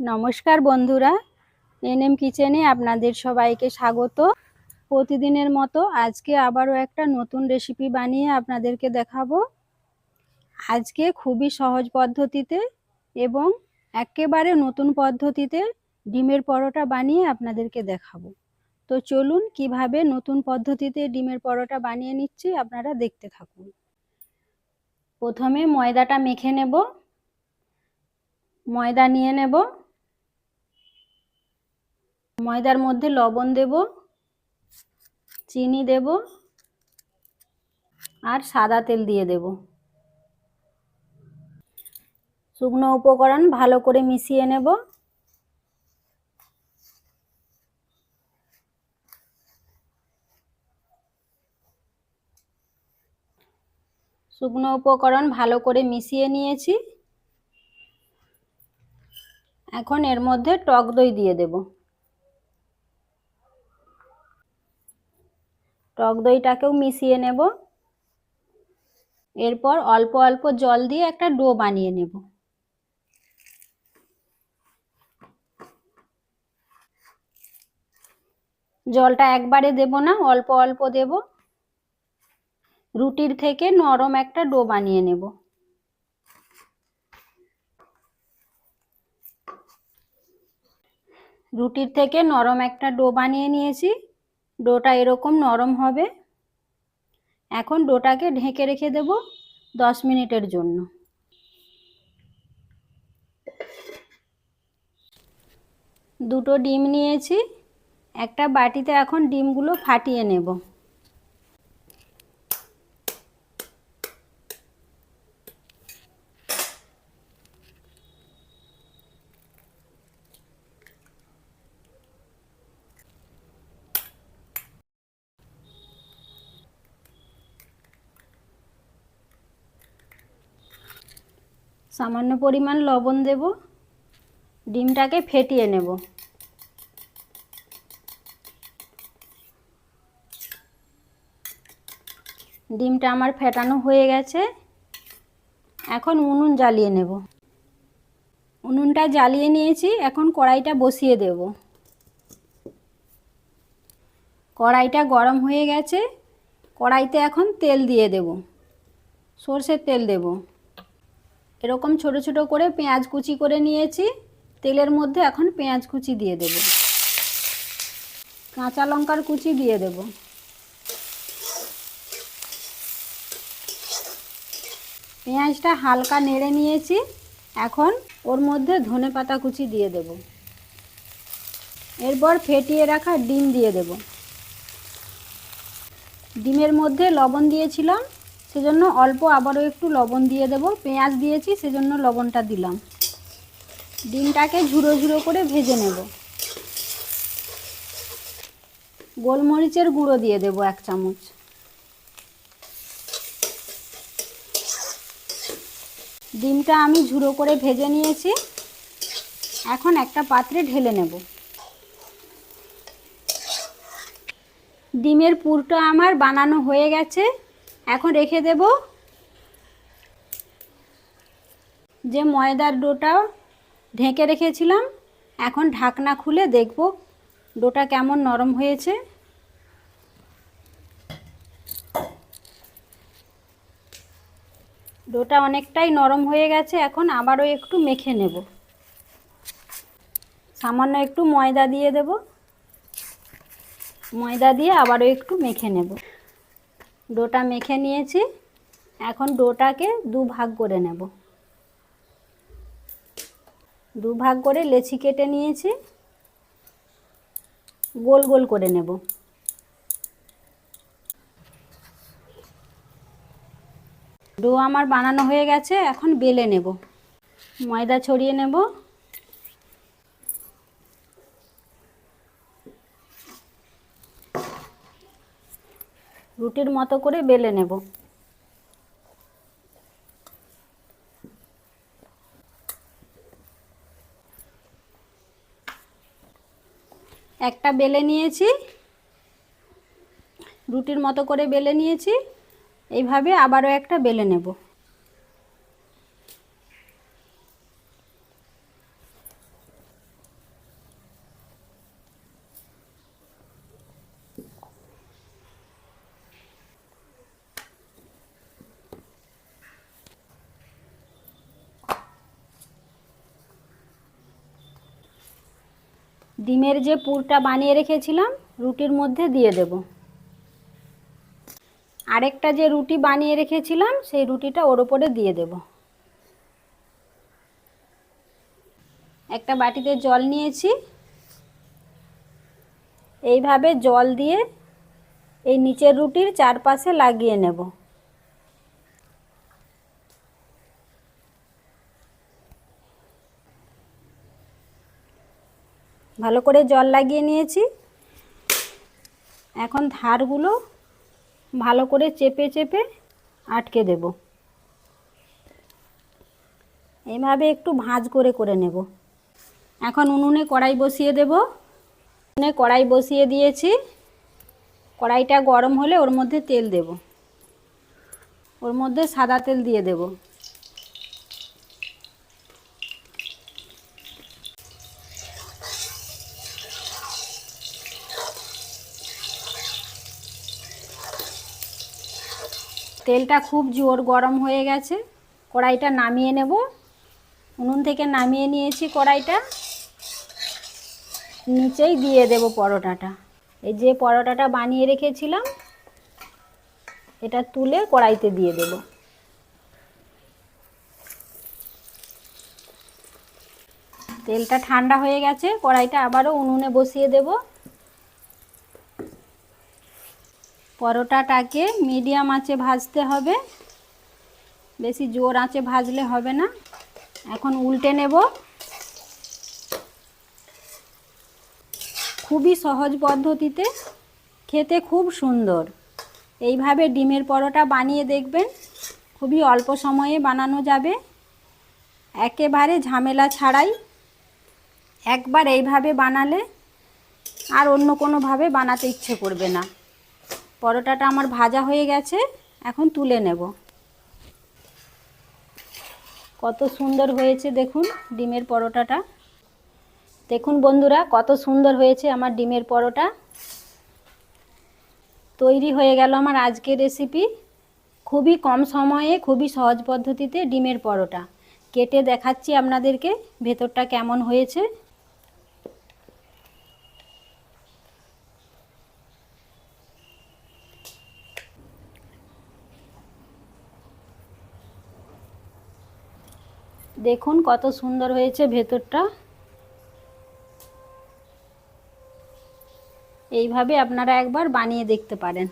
নমস্কার বন্ধুরা, এনএম কিচেনে আপনাদের সবাইকে স্বাগত। প্রতিদিনের মতো আজকে আবারও একটা নতুন রেসিপি বানিয়ে আপনাদেরকে দেখাবো। আজকে খুবই সহজ পদ্ধতিতে এবং একেবারে নতুন পদ্ধতিতে ডিমের পরোটা বানিয়ে আপনাদেরকে দেখাবো। তো চলুন কীভাবে নতুন পদ্ধতিতে ডিমের পরোটা বানিয়ে নিচ্ছি আপনারা দেখতে থাকুন। প্রথমে ময়দাটা মেখে নেব। ময়দা নিয়ে নেব। ময়দার মধ্যে লবণ দেব, চিনি দেব আর সাদা তেল দিয়ে দেব। শুকনো উপকরণ ভালো করে মিশিয়ে নেব। শুকনো উপকরণ ভালো করে মিশিয়ে নিয়েছি। এখন এর মধ্যে টক দই দিয়ে দেব। টক দইটাকেও মিশিয়ে নেব। এরপর অল্প অল্প জল দিয়ে একটা ডো বানিয়ে নেব। জলটা একবারে দেব না, অল্প অল্প দেব। রুটির থেকে নরম একটা ডো বানিয়ে নেব। রুটির থেকে নরম একটা ডো বানিয়ে নিয়েছি। ডোটা এরকম নরম হবে। এখন ডোটাকে ঢেকে রেখে দেব দশ মিনিটের জন্য। দুটো ডিম নিয়েছি। একটা বাটিতে এখন ডিমগুলো ফাটিয়ে নেব। সামান্য পরিমাণ লবণ দেব। ডিমটাকে ফেটিয়ে নেব। ডিমটা আমার ফেটানো হয়ে গেছে। এখন উনুন জ্বালিয়ে নেব। উনুনটা জ্বালিয়ে নিয়েছি, এখন কড়াইটা বসিয়ে দেব। কড়াইটা গরম হয়ে গেছে। কড়াইতে এখন তেল দিয়ে দেব। সর্ষের তেল দেব। এরকম ছোট ছোট করে পেঁয়াজ কুচি করে নিয়েছি। তেলের মধ্যে এখন পেঁয়াজ কুচি দিয়ে দেব। কাঁচা লঙ্কার কুচি দিয়ে দেব। পেঁয়াজটা হালকা নেড়ে নিয়েছি। এখন ওর মধ্যে ধনে পাতা কুচি দিয়ে দেব। এরপর ফেটিয়ে রাখা ডিম দিয়ে দেব। ডিমের মধ্যে লবণ দিয়েছিলাম। সেজন্য অল্প আবারও একটু লবণ দিয়ে দেব। পেঁয়াজ দিয়েছি, সেজন্য লবণটা দিলাম। ডিমটাকে ঝুড়ো ঝুড়ো করে ভেজে নেব। গোলমরিচের গুঁড়ো দিয়ে দেব এক চামচ। ডিমটা আমি ঝুড়ো করে ভেজে নিয়েছি। এখন একটা পাত্রে ঢেলে নেব। ডিমের পুরটা আমার বানানো হয়ে গেছে। এখন রেখে দেব যে ময়দার ডোটা ঢেকে রেখেছিলাম, এখন ঢাকনা খুলে দেখব ডোটা কেমন নরম হয়েছে। ডোটা অনেকটাই নরম হয়ে গেছে, এখন আবারও একটু মেখে নেব। সামান্য একটু ময়দা দিয়ে দেব। ময়দা দিয়ে আবারও একটু মেখে নেব। ডোটা মেখে নিয়েছি। এখন ডোটাকে দু ভাগ করে নেব। দু ভাগ করে লেচি কেটে নিয়েছি। গোল গোল করে নেব। ডো আমার বানানো হয়ে গেছে, এখন বেলে নেব। ময়দা ছড়িয়ে নেব। রুটির মতো করে বেলে নেব। একটা বেলে নিয়েছি, রুটির মতো করে বেলে নিয়েছি, এইভাবে আবারও একটা বেলে নেব। ডিমের যে পুরটা বানিয়ে রেখেছিলাম, রুটির মধ্যে দিয়ে দেব। আরেকটা যে রুটি বানিয়ে রেখেছিলাম, সেই রুটিটা ওর ওপরে দিয়ে দেব। একটা বাটিতে জল নিয়েছি। এইভাবে জল দিয়ে এই নিচের রুটির চারপাশে লাগিয়ে নেব। ভালো করে জল লাগিয়ে নিয়েছি। এখন ধারগুলো ভালো করে চেপে চেপে আটকে দেব। এইভাবে একটু ভাঁজ করে করে নেব। এখন উনুনে কড়াই বসিয়ে দেব। উনুনে কড়াই বসিয়ে দিয়েছি। কড়াইটা গরম হলে ওর মধ্যে তেল দেব। ওর মধ্যে সাদা তেল দিয়ে দেব। তেলটা খুব জোর গরম হয়ে গেছে। কড়াইটা নামিয়ে নেব। উনুন থেকে নামিয়ে নিয়েছি কড়াইটা। নিচেই দিয়ে দেব পরোটাটা। এই যে পরোটাটা বানিয়ে রেখেছিলাম, এটা তুলে কড়াইতে দিয়ে দেব। তেলটা ঠান্ডা হয়ে গেছে, কড়াইটা আবারও উনুনে বসিয়ে দেব। পরোটাটাকে মিডিয়াম আঁচে ভাজতে হবে। বেশি জোর আঁচে ভাজলে হবে না। এখন উল্টে নেব। খুবই সহজ পদ্ধতিতে। খেতে খুব সুন্দর। এইভাবে ডিমের পরোটা বানিয়ে দেখবেন। খুবই অল্প সময়ে বানানো যাবে। একেবারে ঝামেলা ছাড়াই একবার এইভাবে বানালে আর অন্য কোনোভাবে বানাতে ইচ্ছে করবে না। পরোটাটা আমার ভাজা হয়ে গেছে, এখন তুলে নেব। কত সুন্দর হয়েছে দেখুন ডিমের পরোটাটা। দেখুন বন্ধুরা, কত সুন্দর হয়েছে আমার ডিমের পরোটা। তৈরি হয়ে গেল আমার আজকের রেসিপি খুবই কম সময়ে, খুবই সহজ পদ্ধতিতে ডিমের পরোটা। কেটে দেখাচ্ছি আপনাদেরকে, ভেতরটা কেমন হয়েছে। দেখুন কত সুন্দর হয়েছে ভেতরটা। এইভাবে আপনারা একবার বানিয়ে দেখতে পারেন।